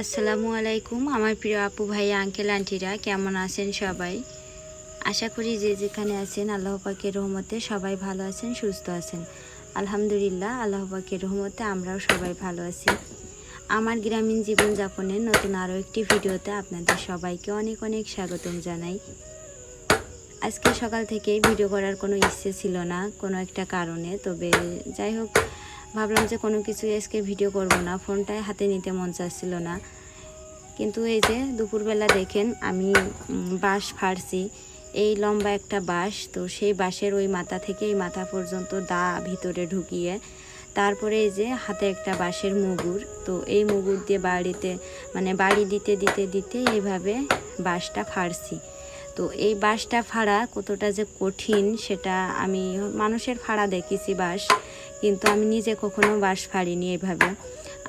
আসসালামু আলাইকুম, আমার প্রিয় আপু ভাই আঙ্কেল আন্টিরা কেমন আছেন সবাই? আশা করি যে যেখানে আছেন, আল্লাহ পাকের রহমতে সবাই ভালো আছেন, সুস্থ আছেন। আলহামদুলিল্লাহ, আল্লাহ পাকের রহমতে আমরাও সবাই ভালো আছি। আমার গ্রামীণ জীবনযাপনের নতুন আরও একটি ভিডিওতে আপনাদের সবাইকে অনেক অনেক স্বাগতম জানাই। আজকে সকাল থেকে ভিডিও করার কোনো ইচ্ছে ছিল না, কোনো একটা কারণে। তবে যাই হোক, ভাবলাম যে কোনো কিছু আজকে ভিডিও করব না ফোনটায় হাতে নিতে মন চাচ্ছিল না। কিন্তু এই যে দুপুরবেলা দেখেন, আমি বাঁশ ফাড়ছি। এই লম্বা একটা বাঁশ, তো সেই বাঁশের ওই মাথা থেকে এই মাথা পর্যন্ত দা ভিতরে ঢুকিয়ে, তারপরে এই যে হাতে একটা বাঁশের মুগুর, তো এই মুগুর দিয়ে বাড়িতে মানে বাড়ি দিতে দিতে দিতে এইভাবে বাঁশটা ফাড়ছি। তো এই বাঁশটা ফাড়া কতটা যে কঠিন সেটা আমি মানুষের ফাড়া দেখেছি বাঁশ কিন্তু আমি নিজে কখনো বাঁশ ফাড়িনি এভাবে।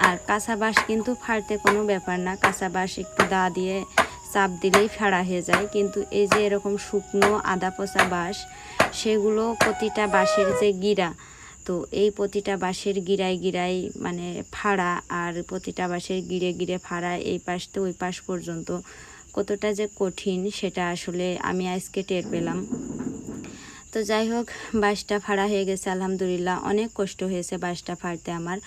আর কাঁচা বাঁশ কিন্তু ফাড়তে কোনো ব্যাপার না, কাঁচা বাঁশ একটু দা দিয়ে চাপ দিলেই ফাড়া হয়ে যায়। কিন্তু এই যে এরকম শুকনো আদা পচা বাঁশ সেগুলো প্রতিটা বাঁশের যে গিরা, তো এই প্রতিটা বাঁশের গিরায় গিরায় মানে ফাড়া আর প্রতিটা বাঁশের গিরে গিরে ফাড়া এই পাশ থেকে ওই পাশ পর্যন্ত কতটা যে কঠিন সেটা আসলে আমি আজকে টের পেলাম। তো যাই হোক, বাসটা ফাড়া হয়ে গেছে, আলহামদুলিল্লাহ। অনেক কষ্ট হয়েছে বাসটা ফাড়তে আমার।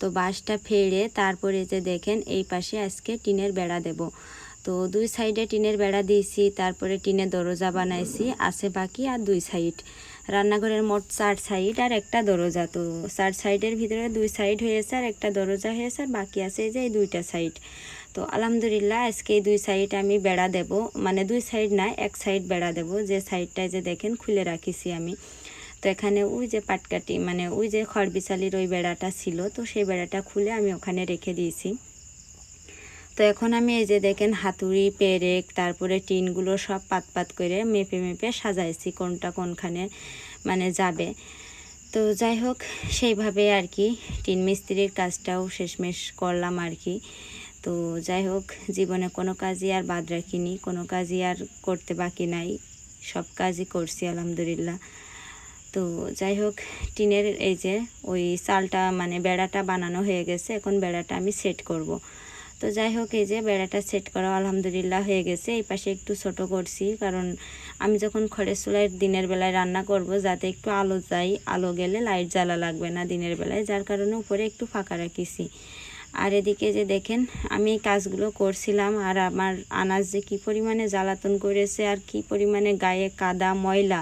তো বাসটা ফেড়ে তারপরে যে দেখেন, এই পাশে আজকে টিনের বেড়া দেব। তো দুই সাইডে টিনের বেড়া দিয়েছি, তারপরে টিনের দরজা বানাইছি, আছে বাকি আর দুই সাইড। রান্নাঘরের মোট চার সাইড আর একটা দরজা। তো চার সাইডের ভিতরে দুই সাইড হয়েছে আর একটা দরজা হয়েছে, আর বাকি আছে এই যে এই দুইটা সাইড। তো আলহামদুলিল্লাহ, আজকে এই দুই সাইড আমি বেড়া দেব। মানে দুই সাইড না, এক সাইড বেড়া দেব। যে সাইডটায় যে দেখেন, খুলে রাখিছি আমি। তো এখানে ওই যে পাটকাটি মানে ওই যে খড়বিচালির ওই বেড়াটা ছিল, তো সেই বেড়াটা খুলে আমি ওখানে রেখে দিয়েছি। তো এখন আমি এই যে দেখেন, হাতুড়ি, পেরেক, তারপরে টিনগুলো সব পাত পাত করে মেপে মেপে সাজাইছি, কোনটা কোনখানে মানে যাবে। তো যাই হোক, সেইভাবে আর কি, টিন মিস্ত্রির কাজটাও শেষমেশ করলাম আর কি। তো যাই হোক, জীবনে কোনো কাজই আর বাদ রাখিনি, কোনো কাজই আর করতে বাকি নাই, সব কাজই করছি আলহামদুলিল্লাহ তো যাই হোক, টিনের এই যে ওই চালটা মানে বেড়াটা বানানো হয়ে গেছে, এখন বেড়াটা আমি সেট করব। তো যাই হোক, এই যে বেড়াটা সেট করা আলহামদুলিল্লাহ হয়ে গেছে, এই পাশে একটু ছোট করছি, কারণ আমি যখন খড়ের চুলায় দিনের বেলায় রান্না করব, যাতে একটু আলো যায় আলো গেলে লাইট জ্বালা লাগবে না দিনের বেলায়, যার কারণে উপরে একটু ফাঁকা রাখিছি আর এদিকে যে দেখেন, আমি এই কাজগুলো করছিলাম আর আমার আনাজ যে কী পরিমাণে জ্বালাতন করেছে আর কি পরিমাণে গায়ে কাদা, ময়লা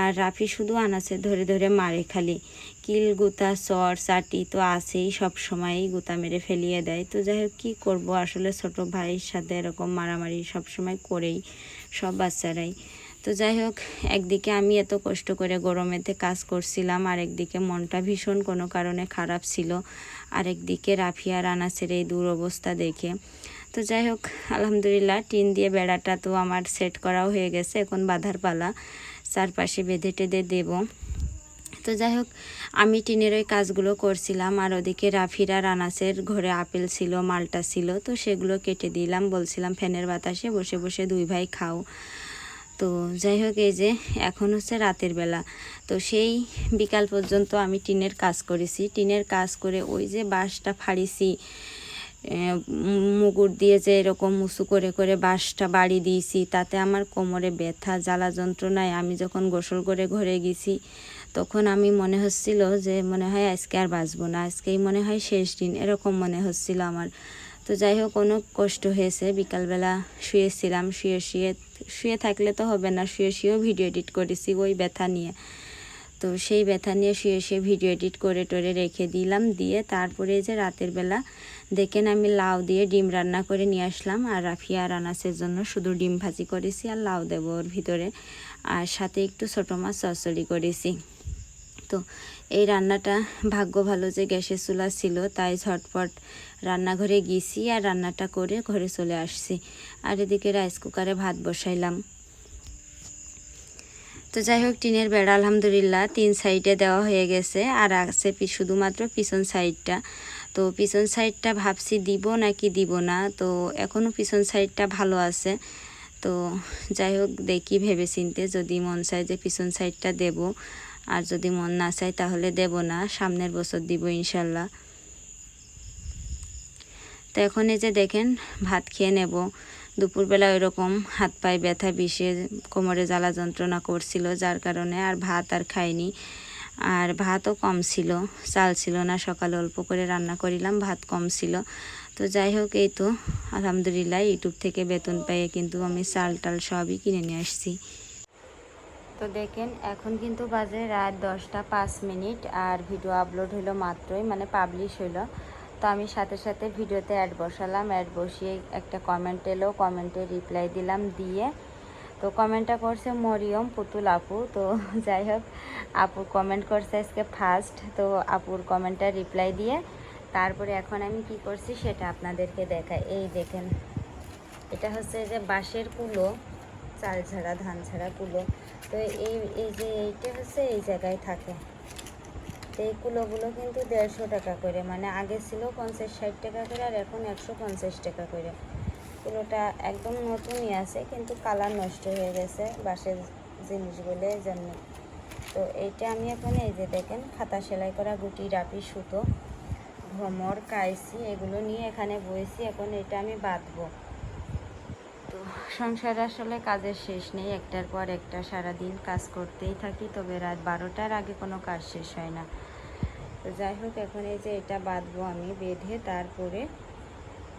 আর রাফি শুধু আনাচে ধরে ধরে মারে খালি। কিল, গুতা চর চাটি তো আছেই, সব সময়ই গুতা মেরে ফেলিয়ে দেয়। তো যাই হোক, কী করব? আসলে ছোট ভাইয়ের সাথে এরকম মারামারি সব সময় করেই, সব বাচ্চারাই। তো যাই হোক, একদিকে আমি এত কষ্ট করে গরমেতে কাজ করছিলাম, আর একদিকে মনটা ভীষণ কোনো কারণে খারাপ ছিল, আর একদিকে রাফিয়া রানাসের এই দুরবস্থা দেখে। তো যাই হোক, আলহামদুলিল্লাহ টিন দিয়ে বেড়াটা তো আমার সেট করাও হয়ে গেছে, এখন বাঁধার পালা, চারপাশে বেঁধে টেঁধে দেবো। তো যাই হোক, আমি টিনের ওই কাজগুলো করছিলাম, আর ওদিকে রাফিরা রানাসের ঘরে আপেল ছিল, মালটা ছিল, তো সেগুলো কেটে দিলাম, বলছিলাম ফ্যানের বাতাসে বসে বসে দুই ভাই খাও। তো যাই হোক, এই যে এখন হচ্ছে রাতের বেলা। তো সেই বিকাল পর্যন্ত আমি টিনের কাজ করেছি। টিনের কাজ করে ওই যে বাঁশটা ফাড়িছি। মুগুর দিয়ে যে এরকম উঁচু করে করে বাঁশটা বাড়ি দিয়েছি, তাতে আমার কোমরে ব্যথা, জ্বালা যন্ত্রণায় আমি যখন গোসল করে ঘরে গেছি, তখন আমি মনে হচ্ছিল যে মনে হয় আজকে আর বাঁচবো না, আজকেই মনে হয় শেষ দিন, এরকম মনে হচ্ছিল আমার। তো যাই হোক, অনেক কষ্ট হয়েছে। বিকালবেলা শুয়েছিলাম, শুয়ে শুয়ে শুয়ে থাকলে তো হবে না, শুয়ে শুয়েও ভিডিও এডিট করেছি ওই ব্যথা নিয়ে। তো সেই ব্যথা নিয়ে শুয়ে শুয়ে ভিডিও এডিট করে টরে রেখে দিলাম, দিয়ে তারপরে যে রাতের বেলা দেখেন আমি লাউ দিয়ে ডিম রান্না করে নিয়ে আসলাম, আর রাফিয়া আর আনাসের জন্য শুধু ডিম ভাজি করেছি আর লাউ দেবো ওর ভিতরে। আর সাথে একটু ছোটো মাছ চচ্চড়ি করেছি। তো এই রান্নাটা ভাগ্য ভালো যে গ্যাসের চুলা ছিল, তাই ঝটপট রান্নাঘরে গেছি আর রান্নাটা করে ঘরে চলে আসছি। আর এদিকে রাইস কুকারে ভাত বসাইলাম। তো যাই হোক, টিনের বেড়া আলহামদুলিল্লাহ তিন সাইডে দেওয়া হয়ে গেছে। আর আছে শুধুমাত্র পিছন সাইডটা। তো পিছন সাইডটা ভাবছি দিব নাকি দিব না? তো এখনও পিছন সাইডটা ভালো আছে। তো যাই হোক, দেখি ভেবে চিনতে যদি মন চায় যে পিছন সাইডটা দেব। আর যদি মন না চায় তাহলে দেব না, সামনের বছর দিব ইনশাল্লাহ। তো এখন এই যে দেখেন, ভাত খেয়ে নেব। দুপুরবেলা ওইরকম হাত পায়ে ব্যথা বিষে কোমরে জ্বালা যন্ত্রণা করছিল, যার কারণে আর ভাত আর খাইনি। আর ভাতও কম ছিল, চাল ছিল না, সকালে অল্প করে রান্না করিলাম, ভাত কম ছিল। তো যাই হোক, এই তো, আলহামদুলিল্লাহ, ইউটিউব থেকে বেতন পেয়ে কিন্তু আমি চাল টাল সবই কিনে নিয়ে আসছি। তো দেখেন, এখন কিন্তু বাজে রাত দশটা পাঁচ মিনিট আর ভিডিও আপলোড হলো মাত্রই মানে পাবলিশ হলো তো আমি সাথে সাথে ভিডিওতে অ্যাড বসালাম অ্যাড বসিয়ে একটা কমেন্ট এলো কমেন্টে রিপ্লাই দিলাম দিয়ে। তো কমেন্টটা করছে, মরিয়ম, পুতুল আপু। তো যাই হোক আপুর কমেন্ট করছে আজকে ফার্স্ট তো আপুর কমেন্টটা রিপ্লাই দিয়ে। তারপরে এখন আমি কি করছি সেটা আপনাদেরকে দেখাই। এই দেখেন, এটা হচ্ছে যে বাঁশের কুলো চাল ছাড়া ধান ছাড়া কুলো। তো এই এই যে এইটা হচ্ছে এই জায়গায় থাকে। তো এই কুলোগুলো কিন্তু দেড়শো টাকা করে। মানে আগে ছিল পঞ্চাশ ষাট টাকা করে, আর এখন একশো পঞ্চাশ টাকা করে। কুলোটা একদম নতুনই আছে, কিন্তু কালার নষ্ট হয়ে গেছে বাসের জিনিসগুলো এই জন্য। তো এইটা আমি এখন এই যে দেখেন, খাতা সেলাই করা গুটি, রাপি, সুতো ভ্রমর কাইসি, এগুলো নিয়ে এখানে বইছি। এখন এটা আমি বাঁধবো। সংসারে আসলে কাজের শেষ নেই, একটার পর একটা সারাদিন কাজ করতেই থাকি, তবে রাত বারোটার আগে কোনো কাজ শেষ হয় না। তো যাই হোক, এখন এই যে এটা বাঁধবো আমি, বেঁধে তারপরে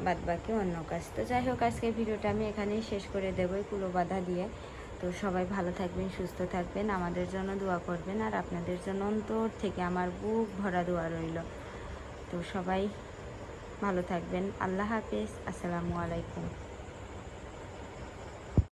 বাদ বাকি অন্য কাজ। তো যাই হোক আজকে ভিডিওটা আমি এখানেই শেষ করে দেবো কুলো বাঁধা দিয়ে। তো সবাই ভালো থাকবেন, সুস্থ থাকবেন, আমাদের জন্য দোয়া করবেন, আর আপনাদের জন্য অন্তর থেকে আমার বুক ভরা দোয়া রইল। তো সবাই ভালো থাকবেন, আল্লাহ হাফিজ, আসসালামু আলাইকুম।